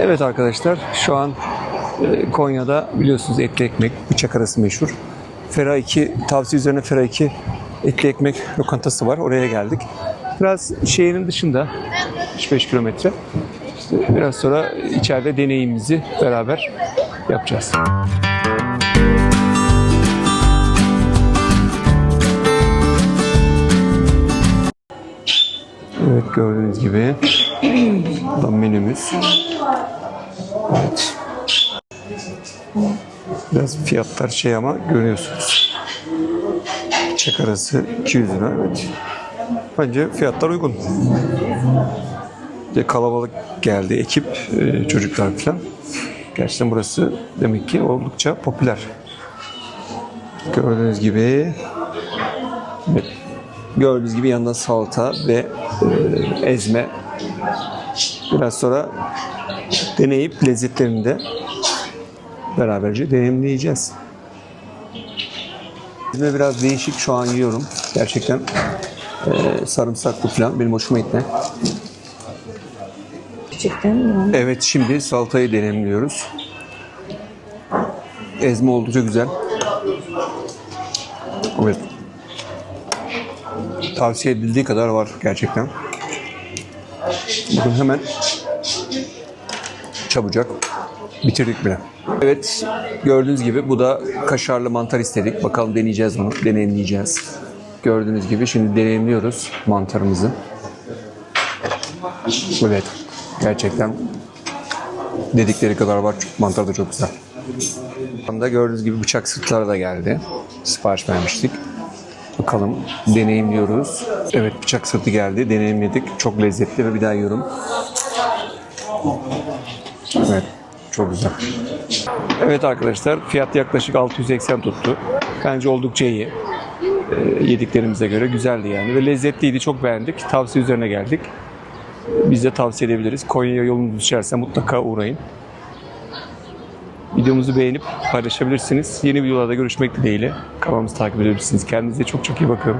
Evet arkadaşlar şu an e, Konya'da biliyorsunuz etli ekmek bıçak arası meşhur. Fera 2 tavsiye üzerine Fera 2 etli ekmek lokantası var. Oraya geldik. Biraz şehrin dışında 3-5 kilometre. İşte biraz sonra içeride deneyimimizi beraber yapacağız. Evet gördüğünüz gibi bu da menümüz. Evet. Biraz fiyatlar şey ama görüyorsunuz. Çek arası 200 lira evet. Bence fiyatlar uygun. De kalabalık geldi ekip, e, çocuklar falan. Gerçekten burası demek ki oldukça popüler. Gördüğünüz gibi. Gördüğünüz gibi yanında salata ve e, ezme. Biraz sonra deneyip lezzetlerini de beraberce deneyimleyeceğiz. Ezme biraz değişik şu an yiyorum. Gerçekten e, sarımsaklı falan benim hoşuma gitti. Gerçekten mi? Evet şimdi salatayı deneyimliyoruz. Ezme oldukça güzel. Evet. Tavsiye edildiği kadar var gerçekten. Bakın hemen çabucak bitirdik bile. Evet gördüğünüz gibi bu da kaşarlı mantar istedik. Bakalım deneyeceğiz onu. Deneyimleyeceğiz. Gördüğünüz gibi şimdi deneyimliyoruz mantarımızı. Evet. Gerçekten dedikleri kadar var. Mantar da çok güzel. Şu anda gördüğünüz gibi bıçak sırtları da geldi. Sipariş vermiştik. Bakalım deneyimliyoruz. Evet bıçak sırtı geldi. Deneyimledik. Çok lezzetli ve bir daha yiyorum. Evet. Çok güzel. Evet arkadaşlar fiyat yaklaşık 680 tuttu. Bence oldukça iyi. Ee, yediklerimize göre güzeldi yani ve lezzetliydi. Çok beğendik. Tavsiye üzerine geldik. Biz de tavsiye edebiliriz. Konya'ya yolunuz düşerse mutlaka uğrayın. Videomuzu beğenip paylaşabilirsiniz. Yeni videolarda görüşmek dileğiyle. Kanalımızı takip edebilirsiniz. Kendinize çok çok iyi bakın.